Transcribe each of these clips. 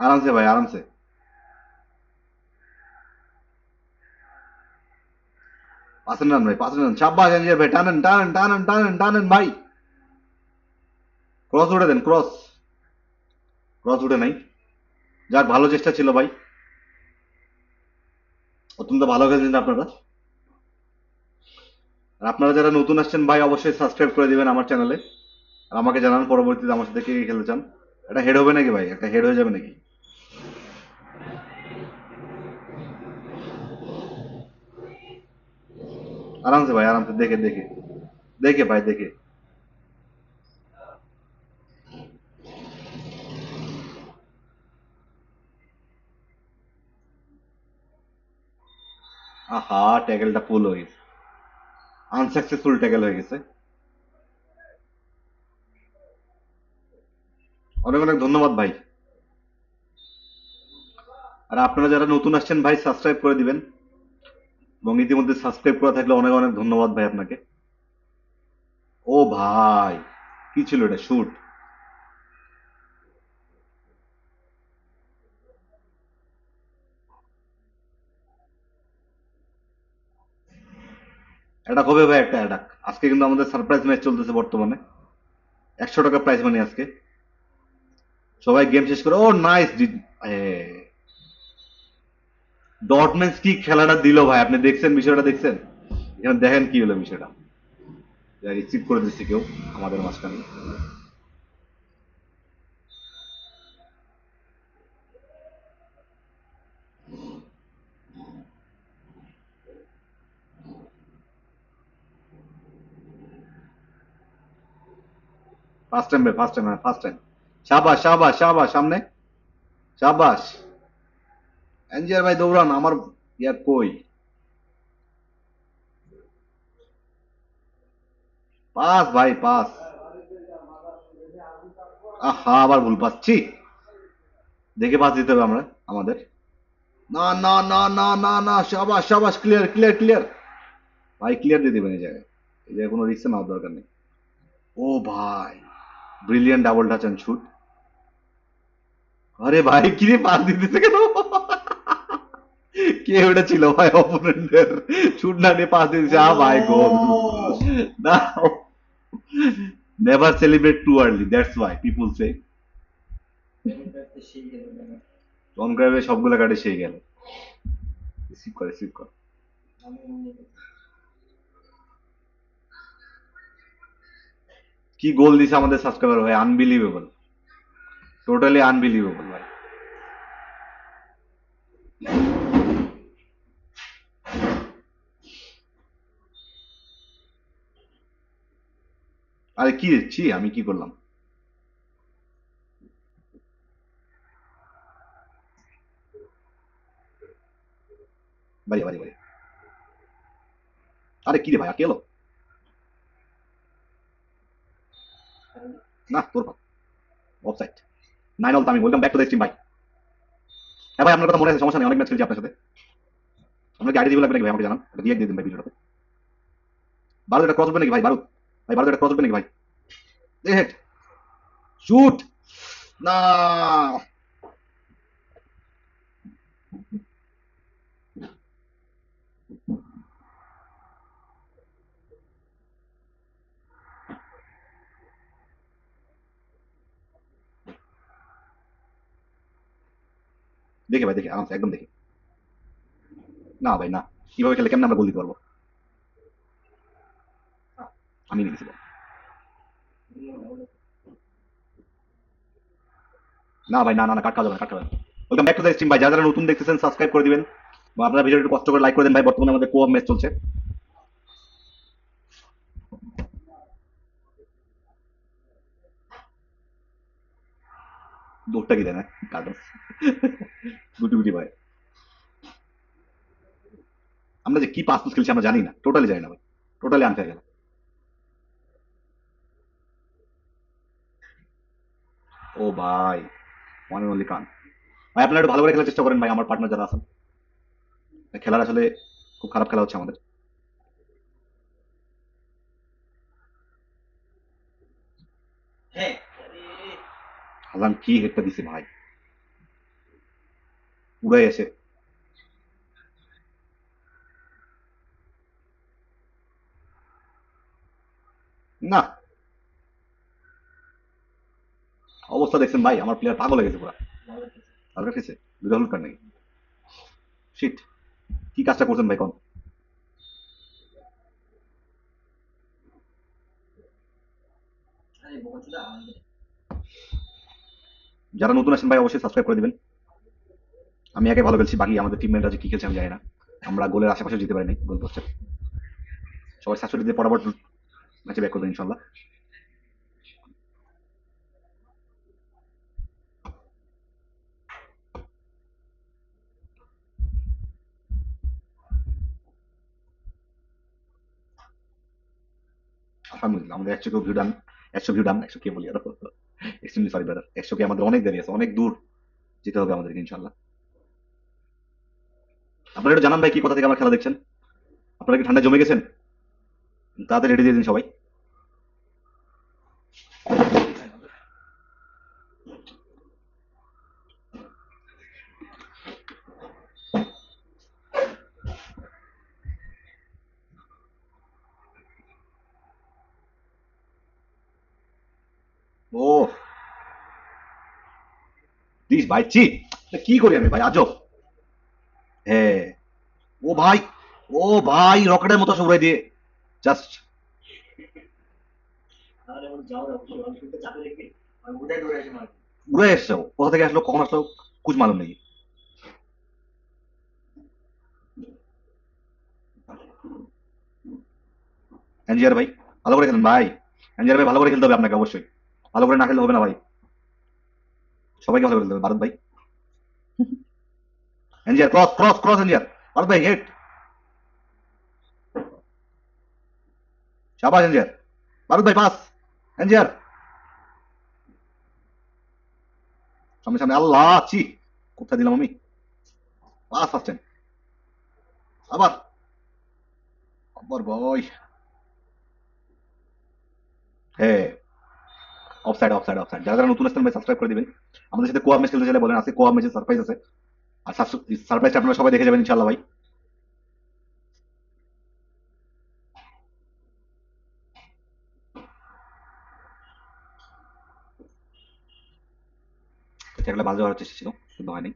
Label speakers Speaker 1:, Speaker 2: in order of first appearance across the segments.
Speaker 1: আরামসে ভাই আরামসে পাঁচেন রান ভাই পাঁচেন রান চাব্বাস এনজিআর ভাই, টানেন টানেন টানেন টানেন টানেন ভাই। ক্রস উঠে দেন ক্রস ক্রস উঠে নাই। যাক, ভালো চেষ্টা ছিল ভাই। অত্যন্ত ভালো খেলছেন আপনারা। আর আপনারা যারা নতুন আসছেন ভাই, অবশ্যই সাবস্ক্রাইব করে দিবেন আমার চ্যানেলে আর আমাকে জানান পরবর্তীতে আমার সাথে কে কে খেলতে চান। এটা হেড হবে নাকি ভাই? একটা হেড হয়ে যাবে নাকি? আরামসে ভাই, আরামসে, দেখে দেখে। দেখে ভাই, দেখে। আহা, ট্যাকেলটা পুল হয়ে গেছে। আনসাকসেসফুল ট্যাকেল হয়ে গেছে। অনেক অনেক ধন্যবাদ ভাই। আর আপনারা যারা নতুন আসছেন ভাই সাবস্ক্রাইব করে দিবেন। এবং ইতিমধ্যে সাবস্ক্রাইব করা থাকলে অনেক অনেক ধন্যবাদ ভাই আপনাকে। ও ভাই, কি ছিল এটা? শুট কবে ভাই একটা অ্যাটাক আজকে কিন্তু আমাদের সারপ্রাইজ ম্যাচ চলতেছে বর্তমানে। একশো টাকা প্রাইজ মানি আজকে। সবাই গেম শেষ করে ও নাইস ডটমেন্স কি খেলাটা দিল ভাই? আপনি দেখছেন বিষয়টা দেখছেন? এখানে দেখেন কি হলো বিষয়টা রিসিভ করে দিচ্ছে কেউ আমাদের মাঝখানে। First time first time first time শাবাশ শাবাশ শাবাশ সামনে। শাবাশ এনজিআর ভাই দৌড়ান, আমার ইয়ার কই? পাস ভাই, পাস। আহা, আবার ভুল পাচ্ছি। দেখে পাস দিতে হবে আমরা, আমাদের। না না না না না না শাবাশ শাবাশ ক্লিয়ার ক্লিয়ার ক্লিয়ার ভাই ক্লিয়ার দিয়ে দেবেন এই জায়গায়। এই জায়গায় কোনো রিস্ক নেওয়ার দরকার নেই। ও ভাই brilliant double touch and shoot আরে ভাই, কি রে পাস দিতেছে কেন? কে ওটা ছিল? ভাই অপোনেন্টের শুট না নিয়ে পাস দিতেছে আ, ভাই গোল না। Never celebrate too early that's why say জন গ্রাবে সবগুলো কাটে সেই গেল। রিসিভ করে রিসিভ কি গোল দিছে আমাদের সাবস্ক্রাইবার ভাই? আনবিলিভেবল টোটালি আনবিলিভেবল ভাই আরে কি ছি, আমি কি করলাম? বাড়ি বাড়ি বাড়ি। আরে কি রে ভাই আর কে এলো? না, তোর অফসাইড নাইন অল আমি welcome back to the stream ভাই হ্যাঁ ভাই, আপনার কথা মনে আছে, সমস্যা নেই, অনেক ম্যাচ খেলছি আপনার সাথে। আপনার কি আইডি দিব লাগবে নাকি ভাই, আমাকে জানান। দিয়ে দিয়ে দিন ভাই, ভিডিওটাতে। বারো এটা ক্রস হবে নাকি ভাই? বারুদ? ভাই বারো এটা ক্রস উঠবে নাকি ভাই হেড শুট না দেখে ভাই দেখে আরামসে একদম দেখে না ভাই না কীভাবে খেলে কেমন আমরা গোল দিতে পারব আমি বল। না ভাই, না না না যাবে না যাবে welcome back to the stream ভাই। যারা যারা নতুন দেখতেছেন সাবস্ক্রাইব করে দিবেন। এবং আপনারা ভিডিওটা একটু কষ্ট করে লাইক করে দেন, ভাই। বর্তমানে আমাদের কোঅপ ম্যাচ চলছে। দৌড়টা কি দেয় না কাটো গুটি গুটি ভাই। আমরা যে কি পাস খেলছি আমরা জানি না। টোটালি জানি না, ভাই। টোটালি আনফেয়ার গেল ও ভাই ওয়ান অনলি কান ভাই, আপনারা একটু ভালো করে খেলার চেষ্টা করেন ভাই, আমার পার্টনার যারা আছেন। খেলার আসলে খুব খারাপ খেলা হচ্ছে আমাদের। হাজান কি হেডটা দিছে ভাই? উড়ে এসে না। অবস্থা দেখছেন ভাই, আমার প্লেয়ার পাগল গেছে পুরো। ভালো খেয়েছে দুটো হলুদ কার্ড নাকি শিট কি কাজটা করছেন ভাই কোন? যারা নতুন আছেন ভাই, অবশ্যই সাবস্ক্রাইব করে দিবেন। আমি একে ভালো খেলছি, বাকি আমাদের টিমমেটরা যে কি খেলছে আমি জানি না। আমরা গোলের আশেপাশে যেতে পারিনি গোল পোস্টে সবাই সাতষট্টি দিয়ে পরাবর ম্যাচে ব্যাক করবেন ইনশাল্লাহ আলহামদুলিল্লাহ আমাদের একশো কেউ ভিউ ডান একশো ভিউ ডান একশো কে বলি, আরও এক্সট্রিমলি সরি ব্রাদার একশো কে আমাদের অনেক দেরি আছে, অনেক দূর যেতে হবে আমাদেরকে ইনশাল্লাহ আপনারা একটু জানান ভাই, কি কথা থেকে আমার খেলা দেখছেন? আপনারা কি ঠান্ডা জমে গেছেন? তাড়াতাড়ি রেডি দিয়ে দিন সবাই। ও। দিস ভাই চি কি করি আমি ভাই? আজব। হ্যাঁ। ও ভাই ও ভাই রকেটের মতো সব দিয়ে। জাস্ট। উড়ে এসছে কোথা থেকে আসলো কখন আসলো কুচ মালুম নেই। এনজিআর ভাই ভালো করে খেলেন ভাই। এনজিআর ভাই ভালো করে খেলতে হবে আপনাকে অবশ্যই। ভালো করে না খেললে হবে না ভাই। সবাইকে ভালো করে খেলতে ভারত ভাই। এনজিআর ক্রস ক্রস ক্রস এনজিআর। ভারত ভাই হেড শাবাশ এনজিআর। ভারত ভাই পাস এনজিআর। সামনে সামনে, আল্লাহ চি কোথায় দিলাম আমি? পাস ফার্স্ট আবার। আবার বয় হ্যাঁ। অফসাইড অফসাইড অফসাইড যারা যারা নতুন আসছেন ভাই সাবস্ক্রাইব করে দিবেন। আমাদের সাথে কোয়া ম্যাচ খেলতে চাইলে বলেন আজকে কোয়া ম্যাচে সারপ্রাইজ আছে। আর সারপ্রাইজটা আপনারা সবাই দেখে যাবেন ইনশাল্লাহ ভাই। বাজে হওয়ার চেষ্টা ছিল, কিন্তু হয়নি।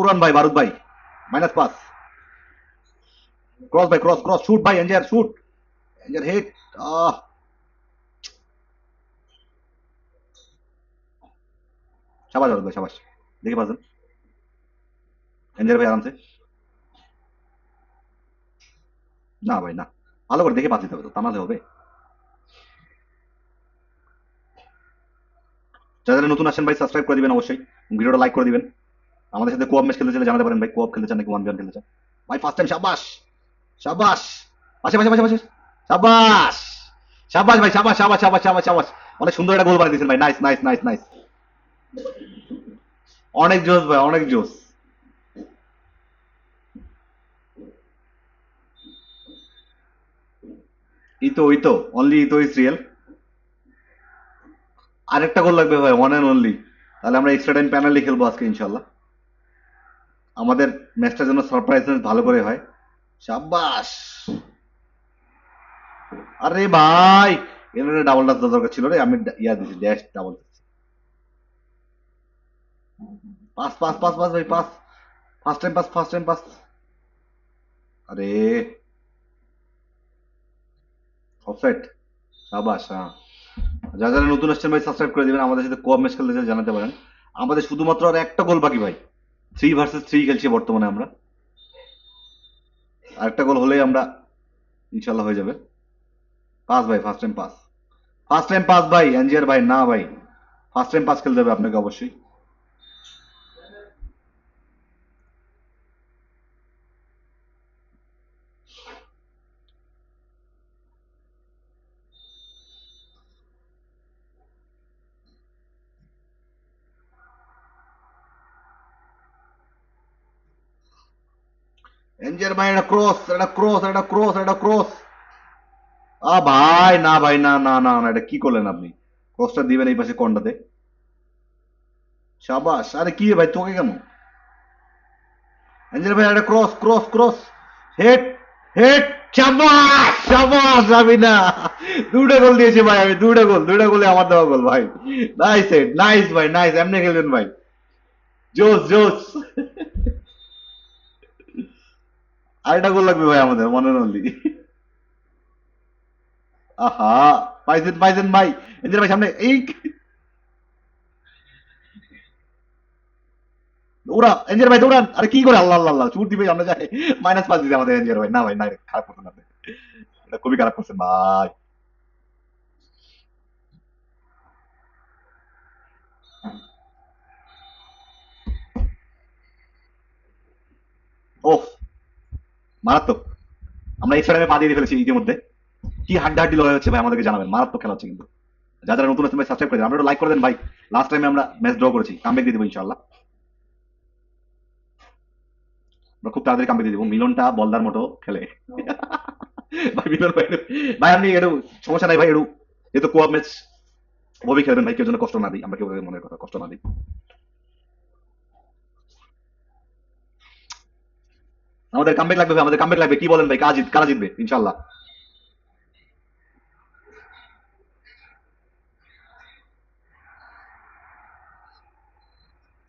Speaker 1: দৌড়ান ভাই বারুদ ভাই মাইনাস পাস ক্রস ভাই ক্রস ক্রস শুট ভাই এনজার শুট এনজার হিট আহ সাবাস বারুদ ভাই সাবাস দেখে পাচ্ছেন এনজার ভাই আরামসে না ভাই না ভালো করে দেখে পাচ্ছি হবে তো তামালে হবে যারা নতুন আসেন ভাই সাবস্ক্রাইব করে দিবেন অবশ্যই ভিডিওটা লাইক করে দিবেন আমাদের সাথে কোঅপ ম্যাচ খেলতে চাইলে জানাতে পারেন ভাই কোঅপ খেলতে চান নাকি ওয়ান খেলতে চান? ভাই ফার্স্ট টাইম শাবাশ শাবাশ পাশে পাশে পাশে পাশে শাবাশ শাবাশ ভাই শাবাশ শাবাশ শাবাশ শাবাশ শাবাশ অনেক সুন্দর একটা গোল বানিয়ে দিয়েছেন ভাই নাইস নাইস নাইস নাইস অনেক জোস ভাই, অনেক জোস Eto Eto only Eto is real আরেকটা গোল লাগবে ভাই ওয়ান অ্যান্ড অনলি তাহলে আমরা এক্সট্রা টাইম প্যানেলে খেলব আজকে ইনশাল্লাহ আমাদের ম্যাচটা যেন সারপ্রাইজ ভালো করে হয়। সাব্বাস! আরে ভাই এর ডাবল টাচ দরকার ছিল রে, আমি ইয়া দিছি dash double pass pass pass pass ভাই pass first time pass first time pass আরে! অফসাইড সাবাস হ্যাঁ। যারা যারা নতুন আসছেন ভাই সাবস্ক্রাইব করে দিবেন, আমাদের সাথে কোঅপ ম্যাচ খেলতে চাইলে জানাতে পারেন। আমাদের শুধুমাত্র আর একটা গোল বাকি, ভাই। থ্রি ভার্সেস থ্রি খেলছি বর্তমানে আমরা। আরেকটা গোল হলেই আমরা ইনশাল্লাহ হয়ে যাবে। পাস ভাই first time pass first time pass ভাই এনজিআর ভাই না ভাই ফার্স্ট টাইম পাস খেলতে হবে আপনাকে অবশ্যই। এনজিআর ভাই এটা ক্রস এটা ক্রস এটা ক্রস এটা ক্রস আ ভাই না ভাই না না না না এটা কি করলেন আপনি ক্রসটা দিবেন এই পাশে কন্ডাতে শাবাশ আরে কি ভাই তোকে কেন এনজিআর ভাই এটা cross cross cross head head শাবাশ শাবাশ আমি না দুটো গোল দিয়েছি ভাই আমি দুটো গোল দুটো গোলে আমার দেওয়া গোল ভাই নাইস হেড নাইস ভাই নাইস এমনি খেলবেন ভাই জোস জোস আরেকটা গোল লাগবে ভাই আমাদের মনে নলি আহা, পাইছেন পাইছেন ভাই। এনজির ভাই সামনে, এই ওরা এনজির ভাই দৌড়ান। আরে কি করে? আল্লাহ আল্লাহ আল্লাহ দিবে, আমরা যাই। মাইনাস পাঁচ দিতে আমাদের ভাই। না ভাই, না, খারাপ করছেন আপনি এটা খুবই খারাপ করছেন ভাই। ওফ। মারাত্মক। আমরা এক্সট্রা পা দিয়ে ফেলেছি ইতিমধ্যে। কি হাড্ডা হাড্ডি লড়াই হচ্ছে ভাই, আমাদেরকে জানাবেন। মারাত্মক খেলা হচ্ছে কিন্তু। যারা যারা নতুন আসছেন সাবস্ক্রাইব করে দেন আপনারা লাইক করে দেন ভাই। লাস্ট টাইমে আমরা ম্যাচ ড্র করেছি কামব্যাক দিয়ে দেবো ইনশাআল্লাহ। আমরা খুব তাড়াতাড়ি কামব্যাক দিয়ে দেবো। মিলনটা বলদার মতো খেলে। ভাই, মিলন ভাই ভাই, আপনি একটু সমস্যা নাই ভাই, একটু। যেহেতু কোয়াপ ম্যাচ ওভাবেই খেলবেন ভাই, কেউ জন্য কষ্ট না দিই আমরা কেউ মনের কথা কষ্ট না দিই আমাদের কামব্যাক লাগবে ভাই, আমাদের কামব্যাক লাগবে। কি বলেন ভাই কাজ কারা জিতবে? ইনশাআল্লাহ।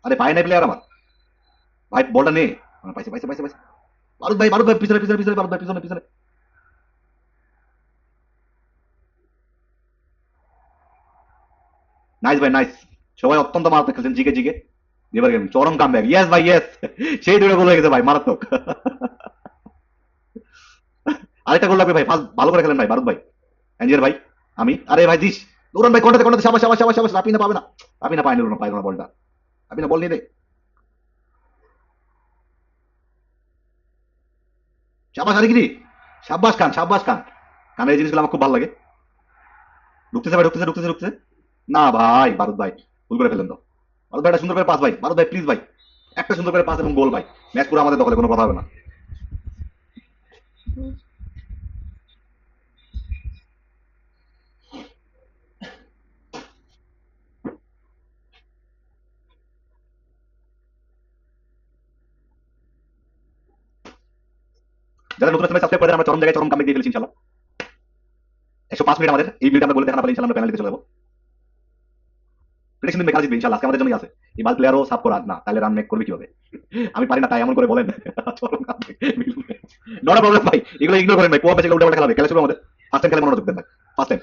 Speaker 1: আরে পায় নাই প্লেয়ার আমার। ভাই বলটা নে। পাইছে পাইছে পাইছে পাইছে। বারুদ ভাই বারুদ ভাই পিছনে পিছনে পিছনে বারুদ ভাই পিছনে পিছনে। নাইস ভাই নাইস সবাই অত্যন্ত মারাত্মক খেলছেন জিগে জিগে। এবার চরম কাম ইয়েস ভাই ইয়েস সেই গেছে ভাই, মারাত্মক। আরেকটা গোল লাগবে ভাই ভালো করে খেলেন ভাই, বারুদ ভাই। ভাই, আমি। আরে ভাই দিস দৌড়ান ভাই, কোনটাতে কোনটাতে, সাবাস সাবাস সাবাস সাবাস। পাবে না। পায়নি না পাইলো না বলটা। বল নিয়ে খান খান। কানের এই জিনিসগুলো আমার খুব ভালো লাগে। ঢুকতেছে ভাই, ঢুকতেছে ঢুকতেছে ঢুকতেছে। না ভাই ভারত ভাই, ভুল করে ফেলেন তো। ভারত ভাই সুন্দর করে পাস ভাই ভারত ভাই প্লিজ ভাই, একটা সুন্দর করে পাস এবং গোল ভাই ম্যাচ পুরো আমাদের দখলে, কোনো কথা হবে না। যারা নতুন সময় সাবস্ক্রাইব করে আমরা চরম জায়গায় চরম কামে দিয়ে ফেলছি ইনশাল্লাহ একশো পাঁচ মিনিট আমাদের, এই মিনিট আমরা বলে দেখা না পারলে ইনশাল্লাহ আমরা পেনাল্টিতে চলে যাব। প্রেডিকশন জিতবে ইনশাল্লাহ, আজকে আমাদের জন্যই আছে। এই বাল প্লেয়ারও সাফ করা না, তাহলে রান মেক করবে কীভাবে? আমি পারি না, তাই এমন করে বলেন। নট প্রবলেম ভাই। এগুলো ইগনোর করেন, ভাই। ম্যাচ উল্টা খেলা খেলা শুরু আমাদের। ফার্স্ট টাইম খেলে মনোযোগ দেন ভাই। ফার্স্ট টাইম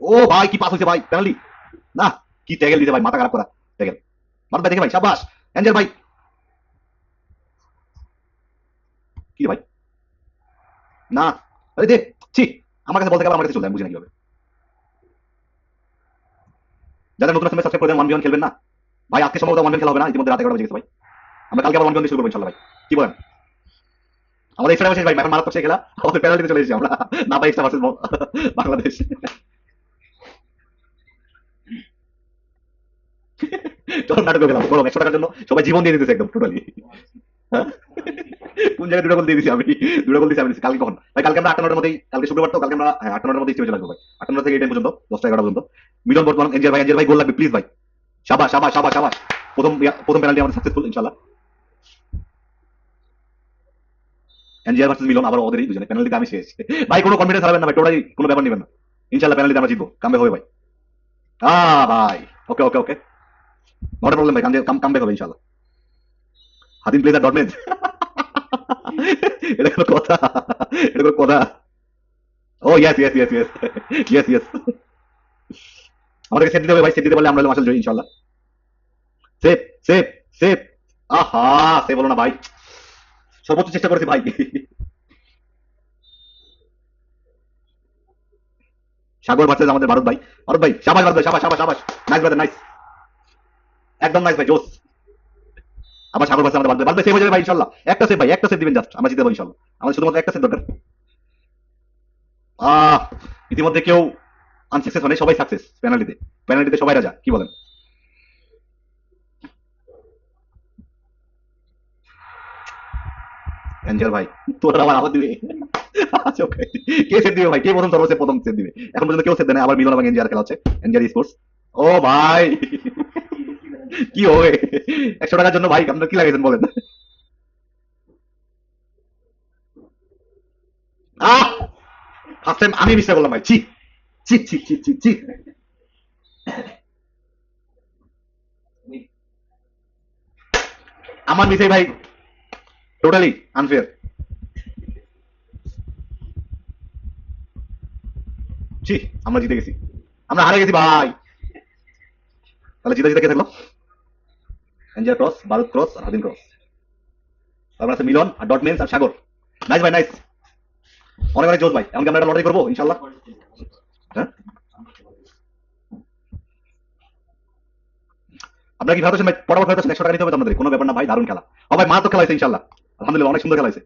Speaker 1: ও, ভাই, কি পাস হয়েছে, ভাই? পেনাল্টি না। কি ট্যাগেল দিতে ভাই? মাথা খারাপ করা। ট্যাগেল মারুদ ভাই দেখে ভাই, সাবাস। অ্যাঞ্জেল ভাই। কি ভাই? না। আরে দে, ছি। আমার কাছে বলতে গেলে আমার কাছে চলে বুঝি না কীভাবে। যারা নতুন সময় সাবস্ক্রাইব করে ওয়ান বিয়ন খেলবেন না? ভাই, আজকে সম্ভবত ওয়ান বিয়ন খেলা হবে না, ইতিমধ্যে রাত এগারোটা বেজে গেছে ভাই। আমরা কালকে আবার ওয়ান বিয়ন শুরু করব ইনশাল্লাহ ভাই। কি বলেন? আমাদের এক্সট্রা শেষ ভাই এখন মারাত্মক সে খেলা। আমাদের পেনাল্টিতে চলে এসেছি আমরা। না ভাই এক্সট্রা ভার্সেস বাংলাদেশ। চলো নাটক গেলাম বলো একশো টাকার জন্য সবাই জীবন দিয়ে দিতেছে একদম টোটালি কোন জায়গায় দুটো গোল দিয়ে দিছি আমি? দুটো গোল দিয়েছি আমি কালকে কখন? ভাই কালকে আমরা আটটা নটার মধ্যেই কালকে শুক্রবার তো কালকে আমরা হ্যাঁ, আটটা নটার মধ্যে স্টেজে লাগবো ভাই। আটটা নটা থেকে এই টাইম পর্যন্ত দশটা এগারোটা পর্যন্ত। মিলন বর্তমান এনজিআর ভাই এনজিআর ভাই গোল লাগবে প্লিজ ভাই। সাবাস সাবাস সাবাস সাবাস। প্রথম প্রথম পেনাল্টি আমাদের সাকসেসফুল ইনশাল্লাহ এনজিআর ভার্সেস মিলন আবার ওদেরই দুজনে। পেনাল্টিতে আমি শেষ। ভাই কোনো কনফিডেন্স হারাবেন না ভাই টোটালি কোনো ব্যাপার নেবেন না। ইনশাল্লাহ পেনাল্টিতে আমরা জিতবো। কামবে হবে ভাই। আ ভাই। ওকে ওকে ওকে নট প্রবলেম ভাই কাম কাম ব্যাক হবে, ইনশাআল্লাহ। হাতিম প্লেজার ডট নেট এটা কোনো কথা, এটা কোনো কথা। ও yes yes yes yes yes yes আমাদেরকে সেট দিতে হবে, ভাই সেট দিতে পারলে আমরা মাসাল জয়, ইনশাআল্লাহ। সেফ সেফ সেফ আহা সে বলো না, ভাই। সর্বোচ্চ চেষ্টা করেছি, ভাই। সাগর ভার্সেস আমাদের ভারত, ভাই। ভারত, ভাই শাবাশ ভারত, ভাই শাবাশ শাবাশ শাবাশ নাইস ব্রাদার নাইস একদম নাইস ভাই, জোস। আবার সাগর ভাষা আমাদের বাদ সেভ হয়ে যাবে ভাই, ইনশাল্লাহ। একটা সেভ ভাই, একটা সেভ দিবেন জাস্ট আমরা জিতে ইনশাল্লাহ। আমাদের শুধুমাত্র একটা সেভ দরকার। আহ, ইতিমধ্যে কেউ আনসাকসেস হয় সবাই সাকসেস পেনাল্টিতে পেনাল্টিতে সবাই রাজা, কি বলেন? এনজয় ভাই, তোরা আবার আবার দিবে। আচ্ছা. কে সেট দিবে ভাই? কে প্রথম সর্বশেষ, প্রথম সেট দিবে? এখন পর্যন্ত কেউ সেট দেয় আবার মিলন এবং এনজিআর খেলা হচ্ছে। এনজিআর স্পোর্টস ও ভাই! কি হবে? একশো টাকার জন্য ভাই, আপনার কি লাগাইছেন বলেন? আমি মিস্টেক করলাম ভাই, ছি ছি ছি ছি ছি ছি। আমার মিসেই ভাই টোটালি আনফেয়ার ছি, আমরা জিতে গেছি। আমরা হারে গেছি ভাই। তাহলে জিতে জিতে কে থাকল? এনজিআর ক্রস ক্রস আর ক্রস তারপর আছে মিলন আর ডট মেন্স আর সাগর। নাইস ভাই নাইস অনেক অনেক জোর ভাই। এমনকি আমরা লটারি করব ইনশাল্লাহ হ্যাঁ? আপনারা কি ভাবছেন ভাই খেলতেছেন একশো টাকা নিতে হবে আপনাদের? কোনো ব্যাপার না ভাই দারুণ খেলা। ও ভাই মা তো খেলা হয়েছে ইনশাল্লাহ আলহামদুলিল্লাহ, অনেক সুন্দর খেলা হয়েছে।